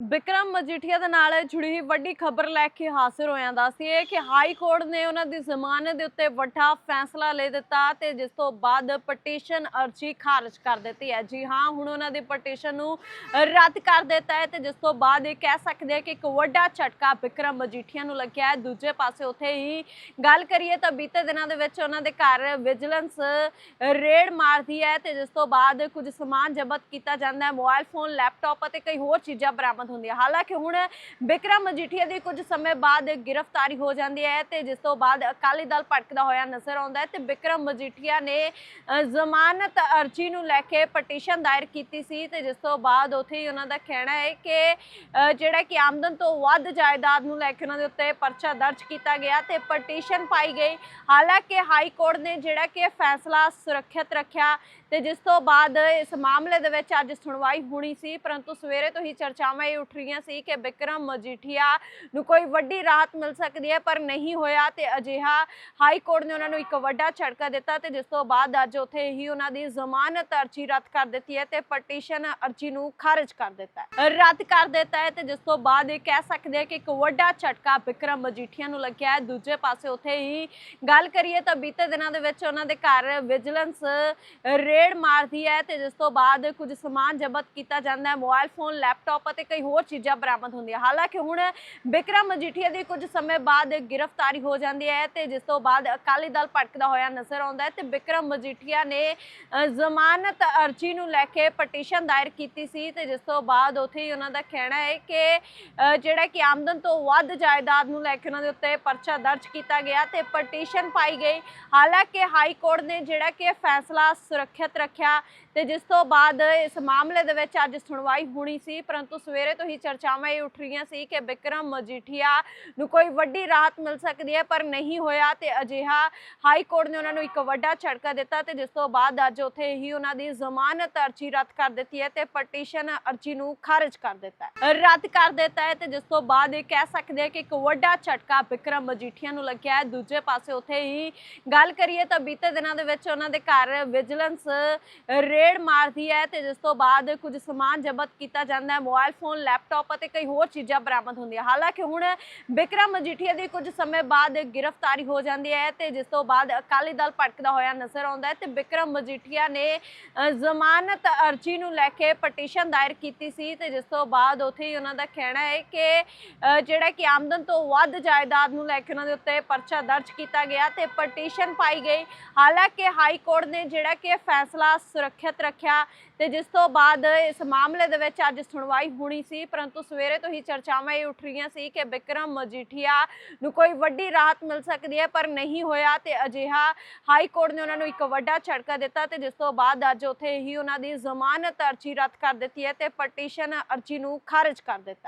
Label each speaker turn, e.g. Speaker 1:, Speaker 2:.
Speaker 1: ਵਿਕਰਮ ਮਜੀਠੀਆ ਦੇ ਨਾਲ ਜੁੜੀ ਵੱਡੀ ਖਬਰ ਲੈ ਕੇ ਹਾਜ਼ਰ ਹੋਇਆ ਦਾ ਇਹ ਕਿ ਹਾਈ ਕੋਰਟ ਨੇ ਉਹਨਾਂ ਦੀ ਜ਼ਮਾਨਤ ਦੇ ਉੱਤੇ ਵੱਡਾ ਫੈਸਲਾ ਲੈ ਦਿੱਤਾ ਤੇ ਜਿਸ ਤੋਂ ਬਾਅਦ ਪਟੀਸ਼ਨ ਅਰਜੀ ਖਾਰਜ ਕਰ ਦਿੱਤੀ ਹੈ। ਜੀ ਹਾਂ, ਹੁਣ ਉਹਨਾਂ ਦੀ ਪਟੀਸ਼ਨ ਨੂੰ ਰੱਦ ਕਰ ਦਿੱਤਾ ਹੈ ਤੇ ਜਿਸ ਤੋਂ ਬਾਅਦ ਇਹ ਕਹਿ ਸਕਦੇ ਹਾਂ ਕਿ ਇੱਕ ਵੱਡਾ ਝਟਕਾ ਵਿਕਰਮ ਮਜੀਠੀਆ ਨੂੰ ਲੱਗਿਆ ਹੈ। ਦੂਜੇ ਪਾਸੇ ਉੱਥੇ ਹੀ ਗੱਲ ਕਰੀਏ ਤਾਂ ਬੀਤੇ ਦਿਨਾਂ ਦੇ ਵਿੱਚ ਉਹਨਾਂ ਦੇ ਘਰ ਵਿਜੀਲੈਂਸ ਰੇਡ ਮਾਰਦੀ ਹੈ ਤੇ ਜਿਸ ਤੋਂ ਬਾਅਦ ਕੁਝ ਸਮਾਨ ਜ਼ਬਤ ਕੀਤਾ ਜਾਂਦਾ ਹੈ। ਮੋਬਾਈਲ ਫੋਨ, ਲੈਪਟਾਪ ਅਤੇ ਕਈ ਹੋਰ ਚੀਜ਼ਾਂ ਬਰਾਮਦ ਹੁੰਦੀ ਹੈ। ਹਾਲਾਂਕਿ ਹੁਣ ਬਿਕਰਮ ਮਜੀਠੀਆ ਦੀ ਕੁਝ ਸਮੇਂ ਬਾਅਦ ਗ੍ਰਿਫਤਾਰੀ ਹੋ ਜਾਂਦੀ ਹੈ ਤੇ ਜਿਸ ਤੋਂ ਬਾਅਦ ਅਕਾਲੀ ਦਲ ਭਟਕਦਾ ਹੋਇਆ ਨਜ਼ਰ ਆਉਂਦਾ ਹੈ ਤੇ ਬਿਕਰਮ ਮਜੀਠੀਆ ਨੇ ਜ਼ਮਾਨਤ ਅਰਜੀ ਨੂੰ ਲੈ ਕੇ ਪਟੀਸ਼ਨ ਦਾਇਰ ਕੀਤੀ ਸੀ ਤੇ ਜਿਸ ਤੋਂ ਬਾਅਦ ਉੱਥੇ ਹੀ ਉਹਨਾਂ ਦਾ ਕਹਿਣਾ ਹੈ ਕਿ ਜਿਹੜਾ ਕਿ ਆਮਦਨ ਤੋਂ ਵੱਧ ਜਾਇਦਾਦ ਨੂੰ ਲੈ ਕੇ ਉਹਨਾਂ ਦੇ ਉੱਤੇ ਪਰਚਾ ਦਰਜ ਕੀਤਾ ਗਿਆ ਤੇ ਪਟੀਸ਼ਨ ਪਾਈ ਗਈ। ਹਾਲਾਂਕਿ ਹਾਈ ਕੋਰਟ ਨੇ ਜਿਹੜਾ ਕਿ ਫੈਸਲਾ ਸੁਰੱਖਿਅਤ ਰੱਖਿਆ ਤੇ ਜਿਸ ਤੋਂ ਬਾਅਦ ਇਸ ਮਾਮਲੇ ਦੇ ਵਿੱਚ ਅੱਜ ਸੁਣਵਾਈ ਹੋਣੀ ਸੀ, ਪਰੰਤੂ ਸਵੇਰੇ ਤੋਂ ਹੀ ਚਰਚਾਵਾਂ ਇਹ ਉੱਠ ਰਹੀਆਂ ਸੀ ਕਿ ਬਿਕਰਮ ਮਜੀਠੀਆ ਨੂੰ ਕੋਈ ਵੱਡੀ ਰਾਹਤ ਮਿਲ ਸਕਦੀ ਹੈ, ਪਰ ਨਹੀਂ ਹੋਇਆ ਤੇ ਅਜਿਹਾ ਹਾਈ ਕੋਰਟ ਨੇ ਉਹਨਾਂ ਨੂੰ ਇੱਕ ਵੱਡਾ ਝਟਕਾ ਦਿੱਤਾ ਤੇ ਜਿਸ ਤੋਂ ਬਾਅਦ ਅੱਜ ਉੱਥੇ ਹੀ ਉਹਨਾਂ ਦੀ ਜ਼ਮਾਨਤ ਅਰਜੀ ਰੱਦ ਕਰ ਦਿੱਤੀ ਹੈ ਤੇ ਪਟੀਸ਼ਨ ਅਰਜੀ ਨੂੰ ਖਾਰਜ ਕਰ ਦਿੱਤਾ ਹੈ। ਰੱਦ ਕਰ ਦਿੱਤਾ ਹੈ ਤੇ ਜਿਸ ਤੋਂ ਬਾਅਦ ਇਹ ਕਹਿ ਸਕਦੇ ਆ ਕਿ ਇੱਕ ਵੱਡਾ ਝਟਕਾ ਬਿਕਰਮ ਮਜੀਠੀਆ ਨੂੰ ਲੱਗਿਆ ਹੈ। ਦੂਜੇ ਪਾਸੇ ਉੱਥੇ ਹੀ ਗੱਲ ਕਰੀਏ ਤਾਂ ਬੀਤੇ ਦਿਨਾਂ ਦੇ ਵਿੱਚ ਉਹਨਾਂ ਦੇ ਘਰ ਵਿਜੀਲੈਂਸ ਰੇਡ ਮਾਰਦੀ ਹੈ ਤੇ ਜਿਸ ਤੋਂ ਬਾਅਦ ਕੁਝ ਸਮਾਨ ਜ਼ਬਤ ਕੀਤਾ ਜਾਂਦਾ ਹੈ। ਮੋਬਾਈਲ ਫੋਨ, ਲੈਪਟਾਪ ਅਤੇ ਕਈ ਹੋਰ ਚੀਜ਼ਾਂ ਬਰਾਮਦ ਹੁੰਦੀਆਂ। ਹਾਲਾਂਕਿ ਹੁਣ ਬਿਕਰਮ ਮਜੀਠੀਆ ਦੀ ਕੁਝ ਸਮੇਂ ਬਾਅਦ ਗ੍ਰਿਫਤਾਰੀ ਹੋ ਜਾਂਦੀ ਹੈ ਤੇ ਜਿਸ ਤੋਂ ਬਾਅਦ ਅਕਾਲੀ ਦਲ ਭਟਕਦਾ ਹੋਇਆ ਨਜ਼ਰ ਆਉਂਦਾ ਹੈ ਤੇ ਵਿਕਰਮ ਮਜੀਠੀਆ ਨੇ ਜ਼ਮਾਨਤ ਅਰਜੀ ਨੂੰ ਲੈ ਕੇ ਪਟੀਸ਼ਨ ਦਾਇਰ ਕੀਤੀ ਸੀ ਤੇ ਜਿਸ ਤੋਂ ਬਾਅਦ ਉੱਥੇ ਹੀ ਉਹਨਾਂ ਦਾ ਕਹਿਣਾ ਹੈ ਕਿ ਜਿਹੜਾ ਕਿ ਆਮਦਨ ਤੋਂ ਵੱਧ ਜਾਇਦਾਦ ਨੂੰ ਲੈ ਕੇ ਉਹਨਾਂ ਦੇ ਉੱਤੇ ਪਰਚਾ ਦਰਜ ਕੀਤਾ ਗਿਆ ਤੇ ਪਟੀਸ਼ਨ ਪਾਈ ਗਈ। ਹਾਲਾਂਕਿ ਹਾਈ ਕੋਰਟ ਨੇ ਜਿਹੜਾ ਕਿ ਫੈਸਲਾ ਸੁਰੱਖਿਅਤ ਰੱਖਿਆ ਤੇ ਜਿਸ ਤੋਂ ਬਾਅਦ ਇਸ ਮਾਮਲੇ ਦੇ ਵਿੱਚ ਅੱਜ ਸੁਣਵਾਈ ਹੋਣੀ ਸੀ, ਪਰੰਤੂ ਸਵੇਰੇ ਤੋਂ ਹੀ ਚਰਚਾਵਾਂ ਇਹ ਉੱਠ ਰਹੀਆਂ ਸੀ ਕਿ ਬਿਕਰਮ ਮਜੀਠੀਆ ਨੂੰ ਕੋਈ ਵੱਡੀ ਰਾਹਤ ਮਿਲ ਸਕਦੀ ਹੈ, ਪਰ ਨਹੀਂ ਹੋਇਆ ਤੇ ਅਜਿਹਾ ਹਾਈ ਕੋਰਟ ਨੇ ਉਹਨਾਂ ਨੂੰ ਇੱਕ ਵੱਡਾ ਝਟਕਾ ਦਿੱਤਾ ਤੇ ਜਿਸ ਤੋਂ ਬਾਅਦ ਅੱਜ ਉੱਥੇ ਹੀ ਉਹਨਾਂ ਦੀ ਜ਼ਮਾਨਤ ਅਰਜੀ ਰੱਦ ਕਰ ਦਿੱਤੀ ਹੈ ਤੇ ਪਟੀਸ਼ਨ ਅਰਜੀ ਨੂੰ ਖਾਰਜ ਕਰ ਦਿੱਤਾ ਹੈ। ਰੱਦ ਕਰ ਦਿੱਤਾ ਹੈ ਤੇ ਜਿਸ ਤੋਂ ਬਾਅਦ ਇਹ ਕਹਿ ਸਕਦੇ ਹਾਂ ਕਿ ਇੱਕ ਵੱਡਾ ਝਟਕਾ ਬਿਕਰਮ ਮਜੀਠੀਆ ਨੂੰ ਲੱਗਿਆ ਹੈ। ਦੂਜੇ ਪਾਸੇ ਉੱਥੇ ਹੀ ਗੱਲ ਕਰੀਏ ਤਾਂ ਬੀਤੇ ਦਿਨਾਂ ਦੇ ਵਿੱਚ ਉਹਨਾਂ ਦੇ ਘਰ ਵਿਜੀਲੈਂਸ ਰੇਡ ਮਾਰਦੀ ਹੈ ਤੇ ਜਿਸ ਤੋਂ ਬਾਅਦ ਕੁਝ ਸਮਾਨ ਜ਼ਬਤ ਕੀਤਾ ਜਾਂਦਾ ਹੈ। ਮੋਬਾਈਲ ਫੋਨ ਲੈਪਟਾਪ ਅਤੇ ਕਈ ਹੋਰ ਚੀਜ਼ਾਂ ਬਰਾਮਦ ਹੁੰਦੀਆਂ। ਹਾਲਾਂਕਿ ਹੁਣ ਬਿਕਰਮ ਮਜੀਠੀਆ ਦੀ ਕੁਝ ਸਮੇਂ ਬਾਅਦ ਗ੍ਰਿਫਤਾਰੀ ਹੋ ਜਾਂਦੀ ਹੈ ਤੇ ਜਿਸ ਤੋਂ ਬਾਅਦ ਅਕਾਲੀ ਦਲ ਭਟਕਦਾ ਹੋਇਆ ਨਜ਼ਰ ਆਉਂਦਾ ਹੈ ਤੇ ਵਿਕਰਮ ਮਜੀਠੀਆ ਨੇ ਜ਼ਮਾਨਤ ਅਰਜੀ ਨੂੰ ਲੈ ਕੇ ਪਟੀਸ਼ਨ ਦਾਇਰ ਕੀਤੀ ਸੀ ਤੇ ਜਿਸ ਤੋਂ ਬਾਅਦ ਉੱਥੇ ਹੀ ਉਹਨਾਂ ਦਾ ਕਹਿਣਾ ਹੈ ਕਿ ਜਿਹੜਾ ਕਿ ਆਮਦਨ ਤੋਂ ਵੱਧ ਜਾਇਦਾਦ ਨੂੰ ਲੈ ਕੇ ਉਹਨਾਂ ਦੇ ਉੱਤੇ ਪਰਚਾ ਦਰਜ ਕੀਤਾ ਗਿਆ ਤੇ ਪਟੀਸ਼ਨ ਪਾਈ ਗਈ। ਹਾਲਾਂਕਿ ਹਾਈ ਕੋਰਟ ਨੇ ਜਿਹੜਾ ਕਿ ਫੈਸਲਾ ਸੁਰੱਖਿਅਤ ਰੱਖਿਆ ਤੇ ਜਿਸ ਤੋਂ ਬਾਅਦ ਇਸ ਮਾਮਲੇ ਦੇ ਵਿੱਚ ਅੱਜ ਸੁਣਵਾਈ ਹੋਣੀ ਸੀ, ਪਰੰਤੂ ਸਵੇਰੇ ਤੋਂ ਹੀ ਚਰਚਾਵਾਂ ਇਹ ਉੱਠ ਰਹੀਆਂ ਸੀ ਕਿ ਬਿਕਰਮ ਮਜੀਠੀਆ ਨੂੰ ਕੋਈ ਵੱਡੀ ਰਾਹਤ ਮਿਲ ਸਕਦੀ ਹੈ, ਪਰ ਨਹੀਂ ਹੋਇਆ ਤੇ ਅਜਿਹਾ ਹਾਈ ਕੋਰਟ ਨੇ ਉਹਨਾਂ ਨੂੰ ਇੱਕ ਵੱਡਾ ਝਟਕਾ ਦਿੱਤਾ ਤੇ ਜਿਸ ਤੋਂ ਬਾਅਦ ਅੱਜ ਉੱਥੇ ਹੀ ਉਹਨਾਂ ਦੀ ਜ਼ਮਾਨਤ ਅਰਜੀ ਰੱਦ ਕਰ ਦਿੱਤੀ ਹੈ ਤੇ ਪਟੀਸ਼ਨ ਅਰਜੀ ਨੂੰ ਖਾਰਜ ਕਰ ਦਿੱਤਾ